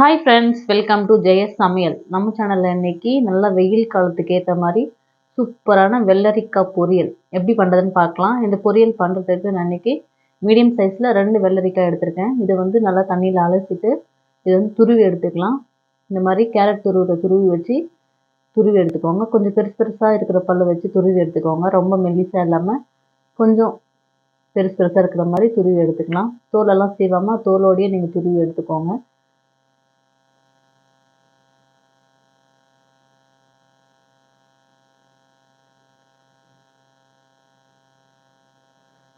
Hi friends welcome to Jayas சமையல். நம்ம சேனலில் இன்றைக்கி நல்லா வெயில் காலத்துக்கு ஏற்ற மாதிரி சூப்பரான வெள்ளரிக்காய் பொரியல். எப்படி பண்ணுறதுன்னு பார்க்கலாம். இந்த பொரியல் பண்ணுறதுக்கு நான் இன்றைக்கி மீடியம் சைஸில் ரெண்டு வெள்ளரிக்காய் எடுத்திருக்கேன். இதை வந்து நல்லா தண்ணியில் அலசிட்டு இது வந்து துருவி எடுத்துக்கலாம். இந்த மாதிரி கேரட் துருவிட துருவி வச்சு துருவி எடுத்துக்கோங்க. கொஞ்சம் பெருசு பெருசாக இருக்கிற பல்லு வச்சு துருவி எடுத்துக்கோங்க. ரொம்ப மெல்லிசாக இல்லாமல் கொஞ்சம் பெருசு பெருசாக இருக்கிற மாதிரி துருவி எடுத்துக்கலாம். தோலெல்லாம் சீவாமல் தோலோடையே நீங்கள் துருவி எடுத்துக்கோங்க.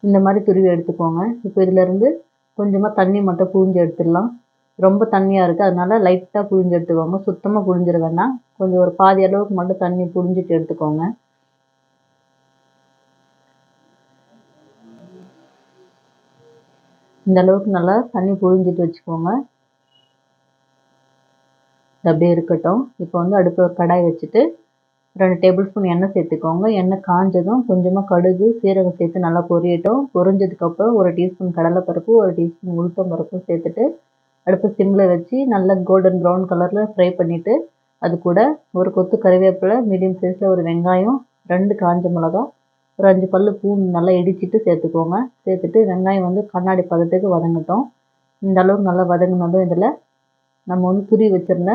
இந்த மாதிரி துருவி எடுத்துக்கோங்க. இப்போ இதிலேருந்து கொஞ்சமாக தண்ணி மட்டும் புழிஞ்சு எடுத்துடலாம். ரொம்ப தண்ணியாக இருக்குது அதனால லைட்டாக புழிஞ்சு எடுத்துக்கோங்க. சுத்தமாக புழிஞ்சிட வேண்டாம். கொஞ்சம் ஒரு பாதி அளவுக்கு மட்டும் தண்ணி புழிஞ்சிட்டு எடுத்துக்கோங்க. இந்த அளவுக்கு நல்லா தண்ணி புழிஞ்சிட்டு வச்சுக்கோங்க. இது அப்படியே இருக்கட்டும். இப்போ வந்து அடுப்பு ஒரு கடாய் வச்சுட்டு ரெண்டு டேபிள் ஸ்பூன் எண்ணெய் சேர்த்துக்கோங்க. எண்ணெய் காஞ்சதும் கொஞ்சமாக கடுகு சீரகம் சேர்த்து நல்லா பொரியட்டும். பொரிஞ்சதுக்கப்புறம் ஒரு டீஸ்பூன் கடலைப்பருப்பு ஒரு டீஸ்பூன் உளுத்தம் பருப்பும் சேர்த்துட்டு அடுப்பு சிம்மில் வச்சு நல்லா கோல்டன் ப்ரௌன் கலரில் ஃப்ரை பண்ணிவிட்டு அது கூட ஒரு கொத்து கருவேப்பிலை மீடியம் சைஸில் ஒரு வெங்காயம் ரெண்டு காஞ்ச மிளகா ஒரு அஞ்சு பல் பூண்டு நல்லா இடிச்சிட்டு சேர்த்துக்கோங்க. சேர்த்துட்டு வெங்காயம் வந்து கண்ணாடி பதத்துக்கு வதங்கட்டும். இந்த அளவுக்கு நல்லா வதங்கினதும் இதில் நம்ம வந்து துரி வச்சுருந்த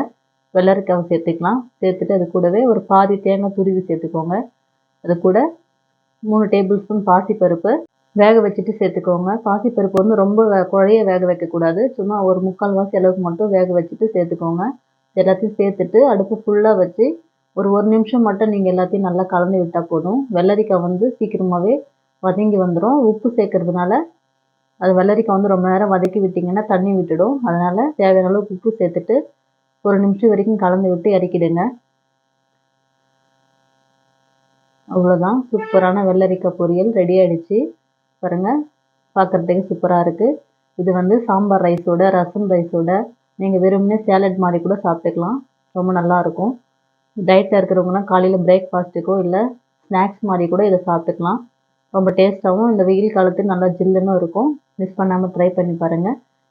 வெள்ளரிக்காவை சேர்த்துக்கலாம். சேர்த்துட்டு அது கூடவே ஒரு பாதி தேங்காய் துருவி சேர்த்துக்கோங்க. அது கூட மூணு டேபிள் ஸ்பூன் பாசிப்பருப்பு. வேக வச்சுட்டு சேர்த்துக்கோங்க. பாசிப்பருப்பு வந்து ரொம்ப வே குழைய வேக வைக்கக்கூடாது. சும்மா ஒரு முக்கால் வாசி அளவுக்கு மட்டும் வேக வச்சுட்டு சேர்த்துக்கோங்க. எல்லாத்தையும் சேர்த்துட்டு அடுப்பு ஃபுல்லாக வச்சு ஒரு ஒரு நிமிஷம் மட்டும் நீங்கள் எல்லாத்தையும் நல்லா கலந்து விட்டால் போதும். வெள்ளரிக்காய் வந்து சீக்கிரமாகவே வதங்கி வந்துடும் உப்பு சேர்க்கறதுனால அது வெள்ளரிக்காய் வந்து ரொம்ப நேரம் வதக்கி விட்டிங்கன்னா தண்ணி விட்டுடும். அதனால் தேவையான அளவுக்கு உப்பு சேர்த்துட்டு ஒரு நிமிஷம் வரைக்கும் கலந்து விட்டு இறக்கிடுங்க. அவ்வளோதான் சூப்பரான வெள்ளரிக்காய் பொரியல் ரெடி ஆகிடுச்சு பாருங்கள் பார்க்குறதுக்கு சூப்பராக இருக்குது இது வந்து சாம்பார் ரைஸோட ரசம் ரைஸோட நீங்கள் வெறும்னே சேலட் மாதிரி கூட சாப்பிட்டுக்கலாம். ரொம்ப நல்லாயிருக்கும் டயட்டில் இருக்கிறவங்கலாம் காலையில் பிரேக்ஃபாஸ்ட்டுக்கோ இல்லை ஸ்நாக்ஸ் மாதிரி கூட இதை சாப்பிட்டுக்கலாம். ரொம்ப டேஸ்ட்டாகவும் இந்த வெயில் காலத்துக்கு நல்லா ஜில்லுன்னு இருக்கும். மிஸ் பண்ணாமல் ட்ரை பண்ணி பாருங்கள்